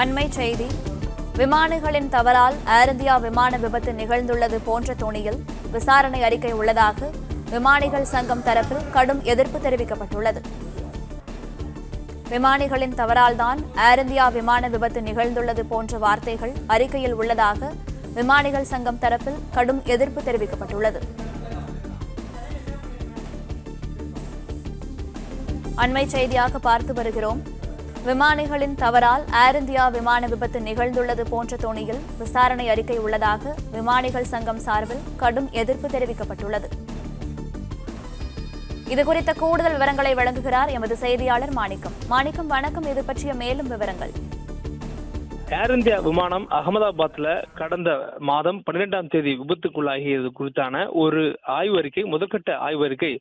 அண்மை செய்தி. விமானிகளின் தவறால் ஏர் இந்தியா விமான விபத்து நிகழ்ந்துள்ளது போன்ற துணியில் விசாரணை அறிக்கை உள்ளதாக விமானிகள் சங்கம் தரப்பில் கடும் எதிர்ப்பு தெரிவிக்கப்பட்டுள்ளது. விமானிகளின் தவறால்தான் ஏர் இந்தியா விமான விபத்து நிகழ்ந்துள்ளது போன்ற வார்த்தைகள் அறிக்கையில் உள்ளதாக விமானிகள் சங்கம் தரப்பில் கடும் எதிர்ப்பு தெரிவிக்கப்பட்டுள்ளது. அண்மை செய்தியாக பார்த்து வருகிறோம். விமானிகளின் தவறால் ஏர் இந்தியா விமான விபத்து நிகழ்ந்துள்ளது போன்ற தோணியில் விசாரணை அறிக்கை உள்ளதாக விமானிகள் சங்கம் சார்பில் கடும் எதிர்ப்பு தெரிவிக்கப்பட்டுள்ளது. இதுகுறித்த கூடுதல் விவரங்களை வழங்குகிறார் எமது செய்தியாளர் மாணிக்கம். மாணிக்கம் வணக்கம். இது பற்றிய மேலும் விவரங்கள். ஏர் இந்தியா விமானம் அகமதாபாத்ல கடந்த மாதம் பன்னிரெண்டாம் தேதி விபத்துக்குள்ளாகியது குறித்தான ஒரு ஆய்வறிக்கை முதற்கட்ட ஆய்வறிக்கை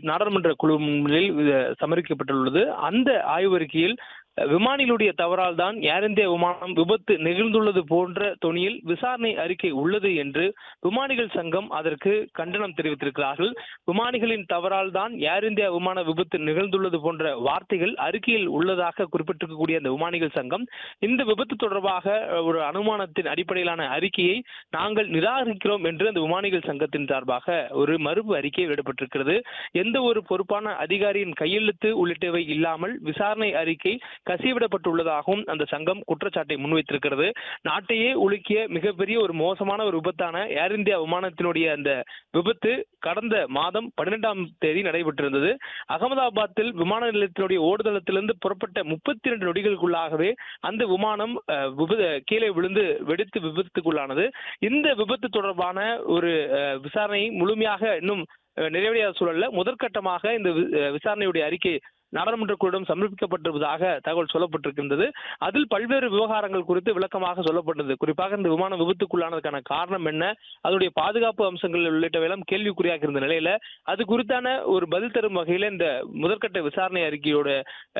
நாடாளுமன்ற குழு முன்னிலையில் சமர்ப்பிக்கப்பட்டுள்ளது அந்த ஆய்வறிக்கையில் விமானிகளுடைய தவறால் தான் ஏர் இந்தியா விமானம் விபத்து நிகழ்ந்துள்ளது போன்ற தொனியில் விசாரணை அறிக்கை உள்ளது என்று விமானிகள் சங்கம் அதற்கு கண்டனம் தெரிவித்திருக்கிறார்கள். விமானிகளின் தவறால் தான் ஏர் இந்தியா விமான விபத்து நிகழ்ந்துள்ளது போன்ற வார்த்தைகள் அறிக்கையில் உள்ளதாக குறிப்பிட்டிருக்கக்கூடிய அந்த விமானிகள் சங்கம் இந்த விபத்து தொடர்பாக ஒரு அனுமானத்தின் அடிப்படையிலான அறிக்கையை நாங்கள் நிராகரிக்கிறோம் என்று அந்த விமானிகள் சங்கத்தின் சார்பாக ஒரு மறுப்பு அறிக்கை விடப்பட்டிருக்கிறது. எந்த ஒரு பொறுப்பான அதிகாரியின் கையெழுத்து உள்ளிட்டவை இல்லாமல் விசாரணை அறிக்கை கசிவிடப்பட்டுள்ளதாகவும் அந்த சங்கம் குற்றச்சாட்டை முன்வைத்திருக்கிறது. நாட்டையே உலுக்கிய மிகப்பெரிய ஒரு மோசமான ஒரு விபத்தான ஏர் இந்தியா விமானத்தினுடைய அந்த விபத்து கடந்த மாதம் பன்னிரெண்டாம் தேதி நடைபெற்றிருந்தது. அகமதாபாத்தில் விமான நிலையத்தினுடைய ஓடுதளத்திலிருந்து புறப்பட்ட முப்பத்தி ரெண்டு நொடிகளுக்குள்ளாகவே அந்த விமானம் விபத்து கீழே விழுந்து வெடித்து விபத்துக்குள்ளானது. இந்த விபத்து தொடர்பான ஒரு அஹ், விசாரணை முழுமையாக இன்னும் அஹ், நிறைவடையாத சூழல்ல முதற்கட்டமாக இந்த விசாரணையுடைய அறிக்கை நாடாளுமன்ற குழுவிடம் சமர்ப்பிக்கப்பட்டிருப்பதாக தகவல் சொல்லப்பட்டிருக்கின்றது. அதில் பல்வேறு விவகாரங்கள் குறித்து விளக்கமாக சொல்லப்பட்டது. குறிப்பாக இந்த விமானம் விபத்துக்குள்ளானதுக்கான காரணம் என்ன? அதனுடைய பாதுகாப்பு அம்சங்கள் உள்ளிட்டவையெல்லாம் கேள்விக்குறியாக இருந்த நிலையில அது குறித்தான ஒரு பதில் தரும் வகையில இந்த முதற்கட்ட விசாரணை அறிக்கையோட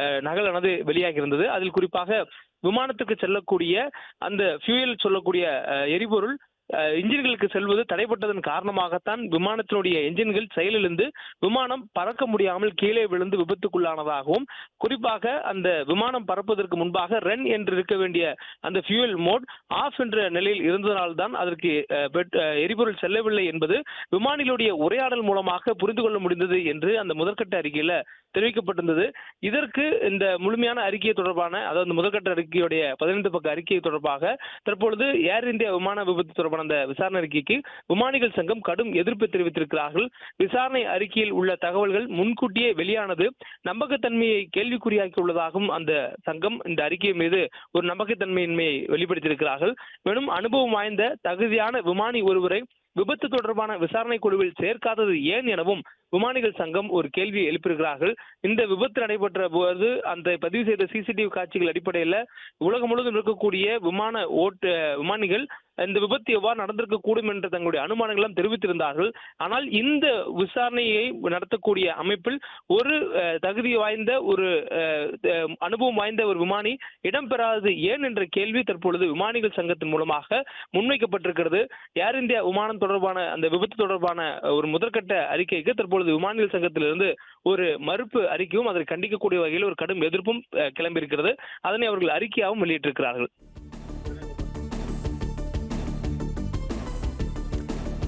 அஹ், நகலானது வெளியாகி இருந்தது அதில் குறிப்பாக விமானத்துக்கு செல்லக்கூடிய அந்த ஃபியூயல் சொல்லக்கூடிய எரிபொருள் இன்ஜின்களுக்கு செல்வது தடைப்பட்டதன் காரணமாகத்தான் விமானத்தினுடைய என்ஜின்கள் செயலிழந்து விமானம் பறக்க முடியாமல் கீழே விழுந்து விபத்துக்குள்ளானதாகவும் குறிப்பாக அந்த விமானம் பறப்பதற்கு முன்பாக ரன் என்று இருக்க வேண்டிய அந்த ஃபியூயல் மோட் ஆஃப் என்ற நிலையில் இருந்ததால்தான் அதற்கு பெட்- எரிபொருள் செல்லவில்லை என்பது விமானிகளுடைய உரையாடல் மூலமாக புரிந்து கொள்ள முடிந்தது என்று அந்த முதற்கட்ட அறிக்கையில தெரிவிக்கப்பட்டிருந்தது. இதற்கு இந்த முழுமையான அறிக்கை தொடர்பான அதாவது இந்த முதற்கட்ட அறிக்கையுடைய பதினைந்து பக்க அறிக்கை தொடர்பாக தற்பொழுது ஏர் இந்தியா விமான விபத்து தொடர்பான அந்த விசாரணை அறிக்கைக்கு விமானிகள் சங்கம் கடும் எதிர்ப்பு தெரிவித்திருக்கிறார்கள். விசாரணை அறிக்கையில் உள்ள தகவல்கள் முன்கூட்டியே வெளியானது. நம்பகத்தன்மையை கேள்விக்குறியாக்கியுள்ளதாகவும் அந்த சங்கம் இந்த அறிக்கை மீது ஒரு நம்பகத்தன்மையின்மையை வெளிப்படுத்தியிருக்கிறார்கள். மேலும் அனுபவம் வாய்ந்த தகுதியான விமானி ஒருவரை விபத்து தொடர்பான விசாரணை குழுவில் சேர்க்காதது ஏன் எனவும் விமானிகள் சங்கம் ஒரு கேள்வியை எழுப்பியிருக்கிறார்கள். இந்த விபத்து நடைபெற்ற போது அந்த பதிவு செய்த சிசிடிவி காட்சிகள் அடிப்படையில் உலகம் முழுவதும் இருக்கக்கூடிய விமான ஓட்டு விமானிகள் இந்த விபத்து எவ்வாறு நடந்திருக்க கூடும் என்ற தங்களுடைய அனுமானங்களும் தெரிவித்திருந்தார்கள். ஆனால் இந்த விசாரணையை நடத்தக்கூடிய அமைப்பில் ஒரு தகுதி வாய்ந்த ஒரு அனுபவம் வாய்ந்த ஒரு விமானி இடம்பெறாதது ஏன் என்ற கேள்வி தற்பொழுது விமானிகள் சங்கத்தின் மூலமாக முன்வைக்கப்பட்டிருக்கிறது. ஏர் இந்தியா விமானம் தொடர்பான அந்த விபத்து தொடர்பான ஒரு முதற்கட்ட அறிக்கைக்கு தற்பொழுது விமானிகள் சங்கத்திலிருந்து ஒரு மறுப்பு அறிக்கையும் அதை கண்டிக்கக்கூடிய வகையில் ஒரு கடும் எதிர்ப்பும் கிளம்பியிருக்கிறது. அதனை அவர்கள் அறிக்கையாகவும் வெளியிட்டிருக்கிறார்கள்.